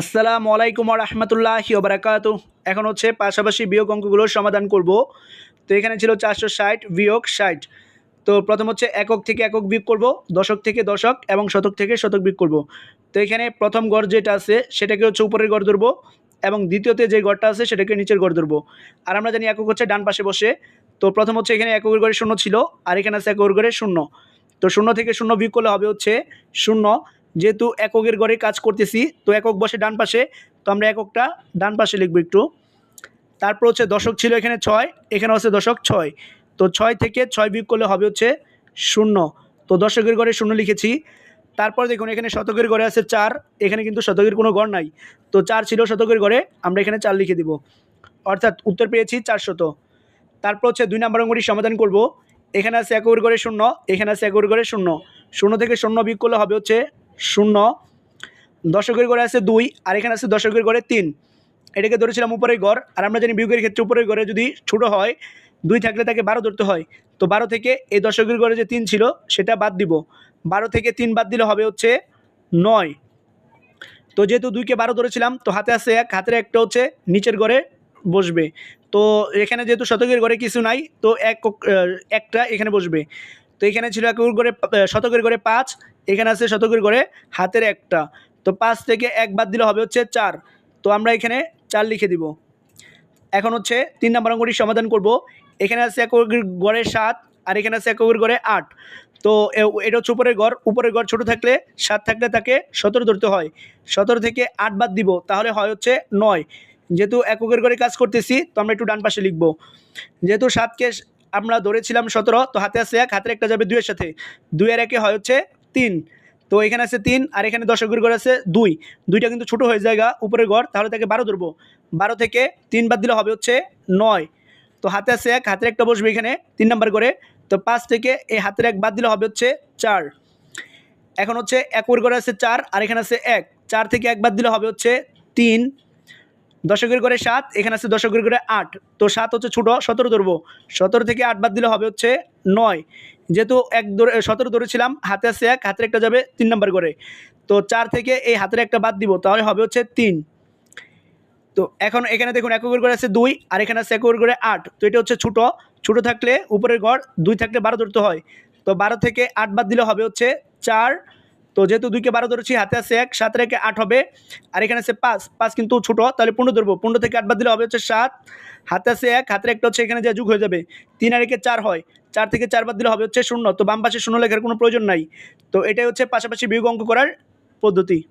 আসসালামু আলাইকুম রহমতুল্লাহ বারাকাতু এখন হচ্ছে পাশাপাশি বিয়োগ অঙ্কগুলোর সমাধান করব। তো এখানে ছিল চারশো ষাট বিয়োগ ষাট। তো প্রথম হচ্ছে একক থেকে একক বিয়োগ করব, দশক থেকে দশক এবং শতক থেকে শতক বিয়োগ করব। তো এখানে প্রথম গড় যেটা আছে, সেটাকে হচ্ছে উপরের গড় ধরবো এবং দ্বিতীয়তে যে গড়টা আছে, সেটাকে নিচের গড় ধরবো। আর আমরা জানি একক হচ্ছে ডান পাশে বসে। তো প্রথম হচ্ছে এখানে এককের গড়ে শূন্য ছিল, আর এখানে আছে এককের গড়ে শূন্য। তো শূন্য থেকে শূন্য বিয়োগ করলে হবে হচ্ছে শূন্য। যেহেতু এককের গড়ে কাজ করতেছি, তো একক বসে ডান পাশে, তো আমরা এককটা ডান পাশে লিখব একটু। তারপর হচ্ছে দশক ছিল এখানে ছয় এখানে হচ্ছে দশক ছয়। তো ছয় থেকে ছয় বিয়োগ করলে হবে হচ্ছে শূন্য। তো দশকের গড়ে শূন্য লিখেছি। তারপর দেখুন, এখানে শতকের গড়ে আছে চার, এখানে কিন্তু শতকের কোনো ঘর নাই। তো চার ছিল শতকের গড়ে আমরা এখানে চার লিখে দিব। অর্থাৎ উত্তর পেয়েছি চারশত তারপর হচ্ছে দুই নম্বর অঙ্গটি সমাধান করব। এখানে আছে একর গড়ে শূন্য, এখানে আছে একর ঘরে শূন্য। শূন্য থেকে শূন্য বিয়োগ করলে হবে হচ্ছে শূন্য। দশকের গড়ে আছে দুই, আর এখানে আছে দশকের গড়ে তিন। এটাকে ধরেছিলাম উপরের গড়, আর আমরা জানি বিয়োগের ক্ষেত্রে উপরের গড়ে যদি ছোটো হয়, দুই থাকলে তাকে বারো ধরতে হয়। তো বারো থেকে এই দশকের গড়ে যে তিন ছিল, সেটা বাদ দিব। বারো থেকে তিন বাদ দিলে হবে হচ্ছে নয়। তো যেহেতু দুইকে বারো ধরেছিলাম, তো হাতে আছে এক, হাতের একটা হচ্ছে নিচের ঘরে বসবে। তো এখানে যেহেতু শতকের ঘরে কিছু নাই, তো এক একটা এখানে বসবে। তো এখানে ছিল একের ঘরে শতকের ঘরে পাঁচ, এখানে আছে শতকের ঘরে হাতের একটা। তো পাঁচ থেকে এক বাদ দিলে হবে হচ্ছে চার। তো আমরা এখানে চার লিখে দিব। এখন হচ্ছে তিন নম্বর অঙ্কটির সমাধান করব। এখানে আছে এককের গড়ে সাত আর এখানে আছে এককের গড়ে আট। তো এটা হচ্ছে উপরের গড়। উপরের গড় ছোটো থাকলে সাত থাকলে তাকে সতেরো ধরতে হয়। সতেরো থেকে আট বাদ দিব, তাহলে হয় হচ্ছে নয়। যেহেতু এককের গড়ে কাজ করতেছি, তো আমরা একটু ডান পাশে লিখব। যেহেতু সাতকে আমরা ধরেছিলাম সতেরো, তো হাতে আছে এক, হাতের একটা যাবে দুইয়ের সাথে। দুইয়ের একে হয় হচ্ছে তিন। তো এখানে আছে তিন, আর এখানে দশকের গড় আছে দুই। দুইটা কিন্তু ছোটো হয়ে জায়গা উপরের গড় তাহলে তাকে বারো ধরবো। বারো থেকে তিন বাদ দিলে হবে হচ্ছে নয়। তো হাতে আছে এক, হাতের একটা বসবে এখানে, তিন নাম্বার করে তো পাঁচ থেকে এই হাতের এক বাদ দিলে হবে হচ্ছে চার। এখন হচ্ছে একর করে আছে চার, আর এখানে আছে এক। চার থেকে এক বাদ দিলে হবে হচ্ছে তিন। দশকের করে সাত, এখানে আছে দশকের করে আট। তো সাত হচ্ছে ছোটো, সতেরো ধরবো। সতেরো থেকে আট বাদ দিলে হবে হচ্ছে নয়। যেহেতু এক ধরে সতেরো ধরেছিলাম, হাতে আছে এক, হাতের একটা যাবে তিন নাম্বার করে। তো চার থেকে এই হাতের একটা বাদ দিব, তাহলে হবে হচ্ছে তিন। তো এখন এখানে দেখুন এককের করে আছে দুই, আর এখানে আছে এককের করে আট। তো এটা হচ্ছে ছোটো ছোটো থাকলে উপরের ঘর দুই থাকলে বারো ধরতে হয়। তো বারো থেকে আট বাদ দিলে হবে হচ্ছে চার তো যেহেতু দুইকে বারো ধরেছি, হাতে আছে এক, সাত রেখে আট হবে। আর এখানে আছে পাঁচ পাঁচ কিন্তু ছোটো, তাহলে পনেরো ধরবো। পনেরো থেকে আট বাদ দিলে হবে হচ্ছে সাত। হাতে আছে এক, হাতের একটা হচ্ছে এখানে যে যুগ হয়ে যাবে, তিন আর চার হয়। চার থেকে চার বাদ দিলে হবে হচ্ছে শূন্য। তো বাম পাশে শূন্য লেখার কোনো প্রয়োজন নাই। তো এটাই হচ্ছে পাশাপাশি বিয়োগ অঙ্ক করার পদ্ধতি।